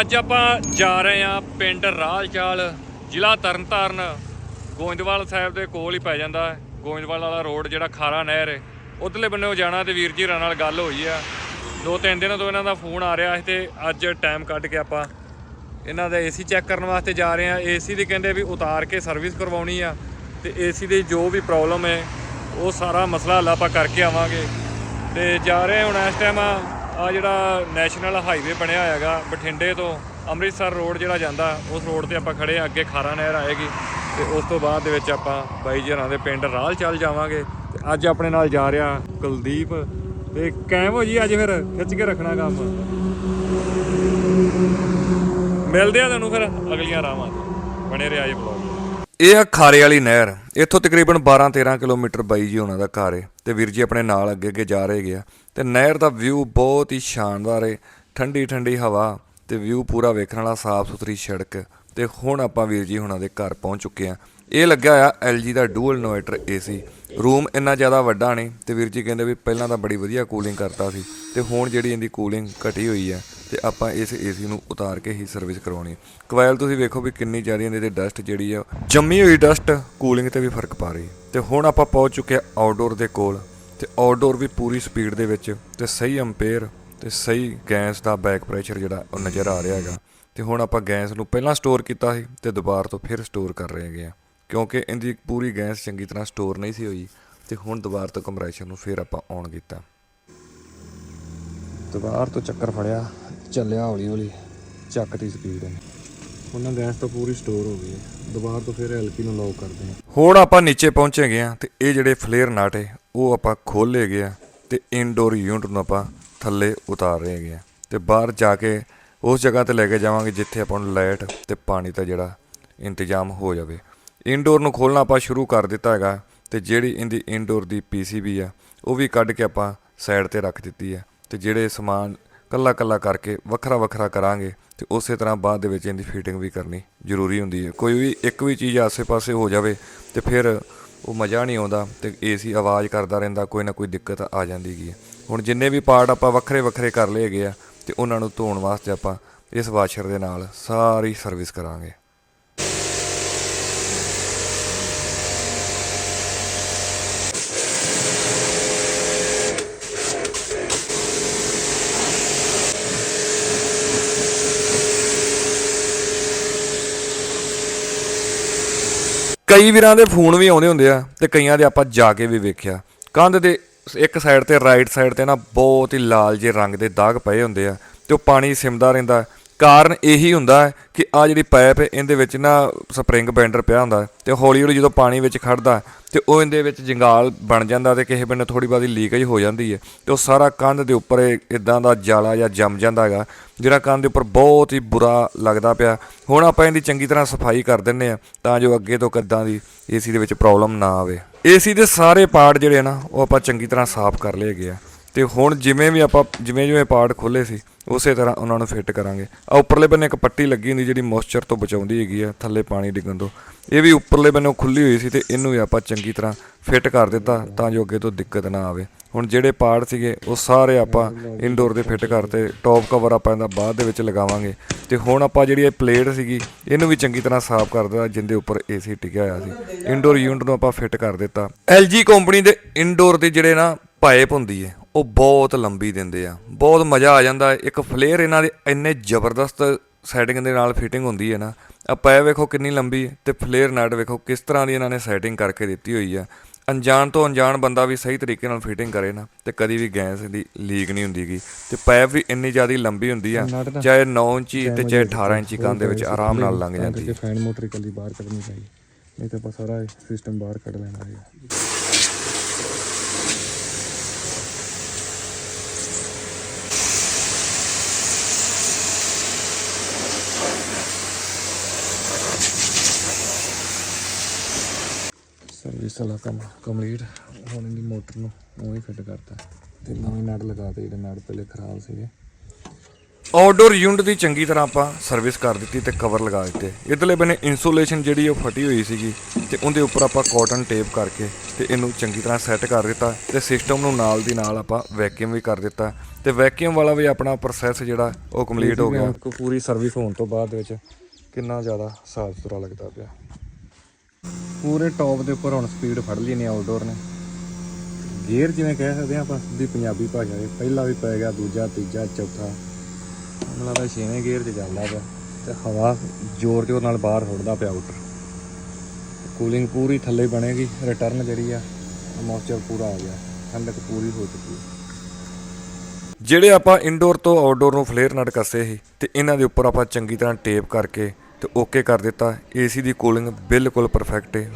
ਅੱਜ ਆਪਾਂ ਜਾ ਰਹੇ ਹਾਂ ਪਿੰਡ ਰਾਲਚਾਲ ਜ਼ਿਲ੍ਹਾ ਤਰਨਤਾਰਨ। ਗੋਇੰਦਵਾਲ ਸਾਹਿਬ ਦੇ ਕੋਲ ਹੀ ਪੈ ਜਾਂਦਾ ਹੈ। ਗੋਇੰਦਵਾਲ ਵਾਲਾ ਰੋਡ ਜਿਹੜਾ ਖਾਰਾ ਨਹਿਰ ਹੈ, ਉਧਰਲੇ ਬੰਨੇੋਂ ਜਾਣਾ ਤੇ ਵੀਰ ਜੀ ਰਾਂ ਨਾਲ ਗੱਲ ਹੋਈ ਆ। ਦੋ ਤਿੰਨ ਦਿਨਾਂ ਤੋਂ ਇਹਨਾਂ ਦਾ ਫੋਨ ਆ ਰਿਹਾ ਸੀ ਤੇ ਅੱਜ ਟਾਈਮ ਕੱਢ ਕੇ ਆਪਾਂ ਇਹਨਾਂ ਦਾ ਏਸੀ ਚੈੱਕ ਕਰਨ ਵਾਸਤੇ ਜਾ ਰਹੇ ਆ ਏਸੀ ਦੀ ਕਹਿੰਦੇ ਵੀ ਉਤਾਰ ਕੇ ਸਰਵਿਸ ਕਰਵਾਉਣੀ ਆ ਤੇ ਏਸੀ ਦੀ ਜੋ ਵੀ ਪ੍ਰੋਬਲਮ ਹੈ, ਉਹ ਸਾਰਾ ਮਸਲਾ ਹੱਲ ਆਪਾਂ ਕਰਕੇ ਆਵਾਂਗੇ। ਤੇ ਜਾ ਰਹੇ ਹੁਣ ਇਸ ਟਾਈਮ ਆ ਜਿਹੜਾ ਨੈਸ਼ਨਲ ਹਾਈਵੇ ਬਣਿਆ ਹੋਇਆਗਾ ਬਠਿੰਡੇ ਤੋਂ ਅੰਮ੍ਰਿਤਸਰ ਰੋਡ ਜਿਹੜਾ ਜਾਂਦਾ, ਉਸ ਰੋਡ ਤੇ ਆਪਾਂ ਖੜੇ ਆ, ਅੱਗੇ ਖਾਰਾ ਨਹਿਰ ਆਏਗੀ ਤੇ ਉਸ ਤੋਂ ਬਾਅਦ ਦੇ ਵਿੱਚ ਆਪਾਂ ਬਾਈ ਜਰਾਂ ਦੇ ਪਿੰਡ ਰਾਲ ਚੱਲ ਜਾਵਾਂਗੇ ਤੇ ਅੱਜ ਆਪਣੇ ਨਾਲ ਜਾ ਰਿਹਾ ਕੁਲਦੀਪ ਤੇ ਕਾਇਮ ਹੋ ਜੀ ਅੱਜ ਫਿਰ, ਖਿੱਚ ਕੇ ਰੱਖਣਾ ਕੰਮ। ਮਿਲਦੇ ਆ ਤੁਹਾਨੂੰ ਫਿਰ ਅਗਲੀਆਂ ਰਾਵਾਂ ਤੇ। ਬਣੇ ਰਿਹਾ ਜੀ ਬਲੌਗ ਇਹ ਆ ਖਾਰੇ ਵਾਲੀ ਨਹਿਰ। ਇੱਥੋਂ ਤਕਰੀਬਨ 12-13 ਕਿਲੋਮੀਟਰ ਬਾਈ ਜੀ ਉਹਨਾਂ ਦਾ ਘਰ ਹੈ ਤੇ ਵੀਰ ਜੀ ਆਪਣੇ ਨਾਲ ਅੱਗੇ ਅੱਗੇ ਜਾ ਰਹੇ ਗਿਆ ਤੇ ਨਹਿਰ ਦਾ ਵਿਊ ਬਹੁਤ ਹੀ ਸ਼ਾਨਦਾਰ ਹੈ ਠੰਡੀ ਠੰਡੀ ਹਵਾ ਤੇ ਵਿਊ ਪੂਰਾ ਵੇਖਣ ਵਾਲਾ ਸਾਫ਼ ਸੁਥਰੀ ਸੜਕ। ਤੇ ਹੁਣ ਆਪਾਂ ਵੀਰ ਜੀ ਹੁਣਾਂ ਦੇ ਘਰ ਪਹੁੰਚ ਚੁੱਕੇ ਆ। ਇਹ ਲੱਗਿਆ ਆ LG ਦਾ ਡੂਅਲ ਇਨਵਰਟਰ AC ਰੂਮ ਇੰਨਾ ਜ਼ਿਆਦਾ ਵੱਡਾ ਨਹੀਂ। ਤੇ ਵੀਰ ਜੀ ਕਹਿੰਦੇ ਵੀ ਪਹਿਲਾਂ ਤਾਂ ਬੜੀ ਵਧੀਆ ਕੂਲਿੰਗ ਕਰਤਾ ਸੀ। ਤੇ ਹੁਣ ਜਿਹੜੀ ਇਹਦੀ ਕੂਲਿੰਗ ਘਟੀ ਹੋਈ ਆ ਤੇ ਆਪਾਂ ਇਸ ਏਸੀ ਨੂੰ ਉਤਾਰ ਕੇ ਹੀ ਸਰਵਿਸ ਕਰਵਾਉਣੀ ਕੋਇਲ ਤੁਸੀਂ ਵੇਖੋ ਵੀ ਕਿੰਨੀ ਜ਼ਿਆਦਾ ਇਹਦੇ ਤੇ ਡਸਟ ਜਿਹੜੀ ਆ, ਜੰਮੀ ਹੋਈ ਡਸਟ ਕੂਲਿੰਗ ਤੇ ਵੀ ਫ਼ਰਕ ਪਾ ਰਹੀ ਤੇ ਹੁਣ ਆਪਾਂ ਪਹੁੰਚ ਚੁੱਕੇ ਆ ਆਊਟਡੋਰ ਦੇ ਕੋਲ ਤੇ ਆਊਟਡੋਰ ਵੀ ਪੂਰੀ ਸਪੀਡ ਦੇ ਵਿੱਚ ਤੇ ਸਹੀ ਅੰਪੇਅਰ ਤੇ ਸਹੀ ਗੈਸ ਦਾ ਬੈਕ ਪ੍ਰੈਸ਼ਰ ਜਿਹੜਾ ਉਹ ਨਜ਼ਰ ਆ ਰਿਹਾ ਹੈਗਾ। ਤੇ ਹੁਣ ਆਪਾਂ ਗੈਸ ਨੂੰ ਪਹਿਲਾਂ ਸਟੋਰ ਕੀਤਾ ਸੀ ਤੇ ਦੁਬਾਰਾ ਤੋਂ ਫਿਰ ਸਟੋਰ ਕਰ ਰਹੇ ਹੈਗੇ ਆ ਕਿਉਂਕਿ ਇਹਦੀ ਪੂਰੀ ਗੈਸ ਚੰਗੀ ਤਰ੍ਹਾਂ ਸਟੋਰ ਨਹੀਂ ਸੀ ਹੋਈ ਤੇ ਹੁਣ ਦੁਬਾਰਾ ਤੋਂ ਕੰਪਰੈਸ਼ਰ ਨੂੰ ਫਿਰ ਆਪਾਂ ਔਨ ਕੀਤਾ। ਦੁਬਾਰ ਤੋਂ ਚੱਕਰ ਫੜਿਆ। ਚੱਲਿਆ ਹੌਲੀ ਹੌਲੀ ਚੱਕਦੀ ਸਪੀਡ ਹੈ ਉਹਨਾਂ ਗੈਸ ਤਾਂ ਪੂਰੀ ਸਟੋਰ ਹੋ ਗਈ ਹੈ। ਦੁਬਾਰਾ ਤੋਂ ਫਿਰ ਐਲਪੀ ਨੂੰ ਲੌਕ ਕਰਦੇ ਹਾਂ ਹੁਣ ਆਪਾਂ ਨੀਚੇ ਪਹੁੰਚੇ ਗਏ ਆ ਤੇ ਇਹ ਜਿਹੜੇ ਫਲੇਅਰ ਨਟ ਹੈ ਉਹ ਆਪਾਂ ਖੋਲੇ ਗਏ ਆ ਤੇ ਇਨਡੋਰ ਯੂਨਿਟ ਨੂੰ ਆਪਾਂ ਥੱਲੇ ਉਤਾਰ ਰਹੇ ਹੈਗੇ ਆ ਤੇ ਬਾਹਰ ਜਾ ਕੇ ਉਸ ਜਗ੍ਹਾ ਤੇ ਲੈ ਕੇ ਜਾਵਾਂਗੇ ਜਿੱਥੇ ਆਪਾਂ ਨੂੰ ਲਾਈਟ ਤੇ ਪਾਣੀ ਦਾ ਜਿਹੜਾ ਇੰਤਜ਼ਾਮ ਹੋ ਜਾਵੇ। ਇਨਡੋਰ ਨੂੰ ਖੋਲਣਾ ਆਪਾਂ ਸ਼ੁਰੂ ਕਰ ਦਿੱਤਾ ਹੈਗਾ ਤੇ ਜਿਹੜੀ ਇਹਦੀ ਇਨਡੋਰ ਦੀ ਪੀਸੀਬੀ ਆ ਉਹ ਵੀ ਕੱਢ ਕੇ ਆਪਾਂ ਸਾਈਡ ਤੇ ਰੱਖ ਦਿੱਤੀ ਹੈ ਤੇ ਜਿਹੜੇ ਸਮਾਨ ਕੱਲਾ ਕੱਲਾ ਕਰਕੇ ਵੱਖਰਾ ਵੱਖਰਾ ਕਰਾਂਗੇ ਤੇ ਉਸੇ ਤਰ੍ਹਾਂ ਬਾਅਦ ਦੇ ਵਿੱਚ ਇਹਦੀ ਫਿਟਿੰਗ ਵੀ ਕਰਨੀ ਜ਼ਰੂਰੀ ਹੁੰਦੀ ਹੈ। ਕੋਈ ਵੀ ਇੱਕ ਵੀ ਚੀਜ਼ ਆਸੇ-ਪਾਸੇ ਹੋ ਜਾਵੇ ਤੇ ਫਿਰ ਉਹ ਮਜ਼ਾ ਨਹੀਂ ਆਉਂਦਾ ਤੇ ਏਸੀ ਆਵਾਜ਼ ਕਰਦਾ ਰਹਿੰਦਾ, ਕੋਈ ਨਾ ਕੋਈ ਦਿੱਕਤ ਆ ਜਾਂਦੀ ਹੈਗੀ ਹੁਣ ਜਿੰਨੇ ਵੀ ਪਾਰਟ ਆਪਾਂ ਵੱਖਰੇ ਵੱਖਰੇ ਕਰ ਲਏ ਹੈਗੇ ਆ ਤੇ ਉਹਨਾਂ ਨੂੰ ਧੋਣ ਵਾਸਤੇ ਆਪਾਂ ਇਸ ਵਾਸ਼ਰ ਦੇ ਨਾਲ ਸਾਰੀ ਸਰਵਿਸ ਕਰਾਂਗੇ। ਕਈ ਵੀਰਾਂ ਦੇ ਫੋਨ ਵੀ ਆਉਂਦੇ ਹੁੰਦੇ ਆ ਤੇ ਕਈਆਂ ਦੇ ਆਪਾਂ ਜਾ ਕੇ ਵੀ ਵੇਖਿਆ। ਕੰਧ ਦੇ ਇੱਕ ਸਾਈਡ ਤੇ ਰਾਈਟ ਸਾਈਡ ਤੇ ਨਾ ਬਹੁਤ ਹੀ ਲਾਲ ਜੇ ਰੰਗ ਦੇ ਦਾਗ ਪਏ ਹੁੰਦੇ ਆ ਤੇ ਉਹ ਪਾਣੀ ਸਿਮਦਾ ਰਹਿੰਦਾ। ਕਾਰਨ ਇਹੀ ਹੁੰਦਾ ਹੈ ਕਿ ਆ ਜਿਹੜੀ ਪਾਈਪ ਹੈ, ਇਹਦੇ ਵਿੱਚ ਨਾ ਸਪਰਿੰਗ ਬੈਂਡਰ ਪਿਆ ਹੁੰਦਾ ਹੈ ਤੇ ਹੌਲੀ ਹੌਲੀ ਜਦੋਂ ਪਾਣੀ ਵਿੱਚ ਖੜਦਾ ਤੇ ਉਹ ਇਹਦੇ ਵਿੱਚ ਜੰਗਾਲ ਬਣ ਜਾਂਦਾ ਤੇ ਕਿਸੇ ਬੰਨੇ ਥੋੜੀ ਬਾਦੀ ਲੀਕੇਜ ਹੋ ਜਾਂਦੀ ਹੈ ਤੇ ਉਹ ਸਾਰਾ ਕੰਧ ਦੇ ਉੱਪਰ ਇਦਾਂ ਦਾ ਜਾਲਾ ਜਾਂ ਜੰਮ ਜਾਂਦਾ ਹੈਗਾ, ਜਿਹੜਾ ਕੰਧ ਦੇ ਉੱਪਰ ਬਹੁਤ ਹੀ ਬੁਰਾ ਲੱਗਦਾ ਪਿਆ। ਹੁਣ ਆਪਾਂ ਇਹਦੀ ਚੰਗੀ ਤਰ੍ਹਾਂ ਸਫ਼ਾਈ ਕਰ ਦਿੰਨੇ ਆ ਤਾਂ ਜੋ ਅੱਗੇ ਤੋਂ ਕਿੱਦਾਂ ਦੀ ਏਸੀ ਦੇ ਵਿੱਚ ਪ੍ਰੋਬਲਮ ਨਾ ਆਵੇ। ਏਸੀ ਦੇ ਸਾਰੇ ਪਾਰਟ ਜਿਹੜੇ ਨਾ, ਉਹ ਆਪਾਂ ਚੰਗੀ ਤਰ੍ਹਾਂ ਸਾਫ਼ ਕਰ ਲਏ ਗਏ ਆ। ਤੇ ਹੁਣ ਜਿਵੇਂ ਵੀ ਆਪਾਂ, ਜਿਵੇਂ ਜਿਵੇਂ ਪਾਰਟ ਖੋਲੇ ਸੀ ਉਸੇ ਤਰ੍ਹਾਂ ਉਹਨਾਂ ਨੂੰ ਫਿੱਟ ਕਰਾਂਗੇ। ਆ ਉੱਪਰਲੇ ਬੰਨੇ ਇੱਕ ਪੱਟੀ ਲੱਗੀ ਹੁੰਦੀ ਜਿਹੜੀ ਮੋਇਸਚਰ ਤੋਂ ਬਚਾਉਂਦੀ ਹੈਗੀ ਆ, ਥੱਲੇ ਪਾਣੀ ਡਿੱਗਣ ਤੋਂ। ਇਹ ਵੀ ਉੱਪਰਲੇ ਬੰਨੇ ਖੁੱਲੀ ਹੋਈ ਸੀ ਤੇ ਇਹਨੂੰ ਵੀ ਆਪਾਂ ਚੰਗੀ ਤਰ੍ਹਾਂ ਫਿੱਟ ਕਰ ਦਿੱਤਾ ਤਾਂ ਜੋ ਅੱਗੇ ਤੋਂ ਦਿੱਕਤ ਨਾ ਆਵੇ। ਹੁਣ ਜਿਹੜੇ ਪਾਰਟ ਸੀਗੇ, ਉਹ ਸਾਰੇ ਆਪਾਂ ਇਨਡੋਰ ਦੇ ਫਿੱਟ ਕਰਤੇ ਟੌਪ ਕਵਰ ਆਪਾਂ ਇਹਦਾ ਬਾਅਦ ਦੇ ਵਿੱਚ ਲਗਾਵਾਂਗੇ। ਤੇ ਹੁਣ ਆਪਾਂ ਜਿਹੜੀ ਇਹ ਪਲੇਟ ਸੀਗੀ, ਇਹਨੂੰ ਵੀ ਚੰਗੀ ਤਰ੍ਹਾਂ ਸਾਫ਼ ਕਰ ਦਿੱਤਾ, ਜਿੰਦੇ ਉੱਪਰ ਏਸੀ ਟਿਕਿਆ ਹੋਇਆ ਸੀ। ਇਨਡੋਰ ਯੂਨਿਟ ਨੂੰ ਆਪਾਂ ਫਿੱਟ ਕਰ ਦਿੱਤਾ। LG ਕੰਪਨੀ ਦੇ ਇਨਡੋਰ ਦੇ ਜਿਹੜੇ ਨਾ ਪਾਈਪ ਹੁੰਦੀ ਹੈ ਉਹ ਬਹੁਤ ਲੰਬੀ ਦਿੰਦੇ ਆ। ਬਹੁਤ ਮਜ਼ਾ ਆ ਜਾਂਦਾ। ਇੱਕ ਫਲੇਅਰ ਇਹਨਾਂ ਦੇ ਇੰਨੇ ਜ਼ਬਰਦਸਤ ਸੈਟਿੰਗ ਦੇ ਨਾਲ ਫਿਟਿੰਗ ਹੁੰਦੀ ਹੈ ਨਾ। ਆ ਪਾਇਪ ਵੇਖੋ ਕਿੰਨੀ ਲੰਬੀ ਤੇ ਫਲੇਅਰ ਨਟ ਵੇਖੋ ਕਿਸ ਤਰ੍ਹਾਂ ਦੀ ਇਹਨਾਂ ਨੇ ਸੈਟਿੰਗ ਕਰਕੇ ਦਿੱਤੀ ਹੋਈ ਆ। ਅਣਜਾਣ ਤੋਂ ਅਣਜਾਣ ਬੰਦਾ ਵੀ ਸਹੀ ਤਰੀਕੇ ਨਾਲ ਫਿਟਿੰਗ ਕਰੇ ਨਾ ਤੇ ਕਦੀ ਵੀ ਗੈਸ ਦੀ ਲੀਕ ਨਹੀਂ ਹੁੰਦੀਗੀ ਤੇ ਪਾਇਪ ਵੀ ਇੰਨੀ ਜ਼ਿਆਦਾ ਲੰਬੀ ਹੁੰਦੀ ਆ ਚਾਹੇ 9 ਇੰਚੀ ਤੇ ਚਾਹੇ 18 ਇੰਚੀ ਕੰਨ ਦੇ ਵਿੱਚ ਆਰਾਮ ਨਾਲ ਲੰਘ ਜਾਂਦੀ ਹੈ ਫੈਨ ਮੋਟਰ ਇਕੱਲੀ ਬਾਹਰ ਕੱਢਣੀ ਚਾਹੀਦੀ ਨਹੀਂ ਤਾਂ ਸਾਰਾ ਸਿਸਟਮ ਬਾਹਰ ਕੱਢ ਲੈਣਾ ਹੈ ਸਰਵਿਸ ਵਾਲਾ ਕੰਮ ਕੰਪਲੀਟ ਹੁਣ ਇਹਦੀ ਮੋਟਰ ਨੂੰ ਉਹ ਹੀ ਫਿੱਟ ਕਰਤਾ। ਤੇ ਨਵੇਂ ਨਟ ਲਗਾਤੇ ਜਿਹੜੇ ਨਟ ਪਹਿਲੇ ਖਰਾਬ ਸੀਗੇ। ਆਊਟਡੋਰ ਯੂਨਿਟ ਦੀ ਚੰਗੀ ਤਰ੍ਹਾਂ ਆਪਾਂ ਸਰਵਿਸ ਕਰ ਦਿੱਤੀ ਤੇ ਕਵਰ ਲਗਾ ਦਿੱਤੇ। ਇਧਰਲੇ ਬੰਨੇ ਇਨਸੂਲੇਸ਼ਨ ਜਿਹੜੀ ਉਹ ਫਟੀ ਹੋਈ ਸੀਗੀ ਤੇ ਉਹਦੇ ਉੱਪਰ ਆਪਾਂ ਕਾਟਨ ਟੇਪ ਕਰਕੇ ਤੇ ਇਹਨੂੰ ਚੰਗੀ ਤਰ੍ਹਾਂ ਸੈੱਟ ਕਰ ਦਿੱਤਾ ਤੇ ਸਿਸਟਮ ਨੂੰ ਨਾਲ ਦੀ ਨਾਲ ਆਪਾਂ ਵੈਕਿਊਮ ਵੀ ਕਰ ਦਿੱਤਾ। ਤੇ ਵੈਕਿਊਮ ਵਾਲਾ ਵੀ ਆਪਣਾ ਪ੍ਰੋਸੈਸ ਜਿਹੜਾ ਉਹ ਕੰਪਲੀਟ ਹੋ ਗਿਆ। ਪੂਰੀ ਸਰਵਿਸ ਹੋਣ ਤੋਂ ਬਾਅਦ ਵਿੱਚ ਕਿੰਨਾ ਜ਼ਿਆਦਾ ਸਾਫ਼ ਸੁਥਰਾ ਲੱਗਦਾ ਪਿਆ। ਪੂਰੇ ਟੌਪ ਦੇ ਉੱਪਰ ਹੁਣ ਸਪੀਡ ਫੜ ਲਈ ਨੇ ਆਊਟਡੋਰ ਨੇ। ਗੇਅਰ ਜਿਵੇਂ ਕਹਿ ਸਕਦੇ ਆ ਆਪਾਂ ਦੀ ਪੰਜਾਬੀ ਭਾਸ਼ਾ ਦੇ, ਪਹਿਲਾ ਵੀ ਪੈ ਗਿਆ, ਦੂਜਾ, ਤੀਜਾ, ਚੌਥਾ। ਮੈਨੂੰ ਲੱਗਦਾ ਛੇਵੇਂ ਗੇਅਰ 'ਚ ਚੱਲਦਾ ਪਿਆ। ਤੇ ਹਵਾ ਜ਼ੋਰ ਜ਼ੋਰ ਨਾਲ ਬਾਹਰ ਹੁੜਦਾ ਪਿਆ ਆਊਟਰ ਕੂਲਿੰਗ ਪੂਰੀ ਥੱਲੇ ਬਣੇਗੀ ਰਿਟਰਨ ਜਿਹੜੀ ਆ ਮੋਇਸਚਰ ਪੂਰਾ ਆ ਗਿਆ। ਠੰਡਕ ਪੂਰੀ ਹੋ ਚੁੱਕੀ ਹੈ ਜਿਹੜੇ ਆਪਾਂ ਇਨਡੋਰ ਤੋਂ ਆਊਟਡੋਰ ਨੂੰ ਫਲੇਅਰ ਨਟ ਕੱਸੇ ਸੀ, ਤੇ ਇਹਨਾਂ ਦੇ ਉੱਪਰ ਆਪਾਂ ਚੰਗੀ ਤਰ੍ਹਾਂ ਟੇਪ ਕਰਕੇ ਤੇ ਓਕੇ ਕਰ ਦਿੱਤਾ ਏਸੀ ਦੀ ਕੂਲਿੰਗ ਬਿਲਕੁਲ ਪਰਫੈਕਟ ਹੈ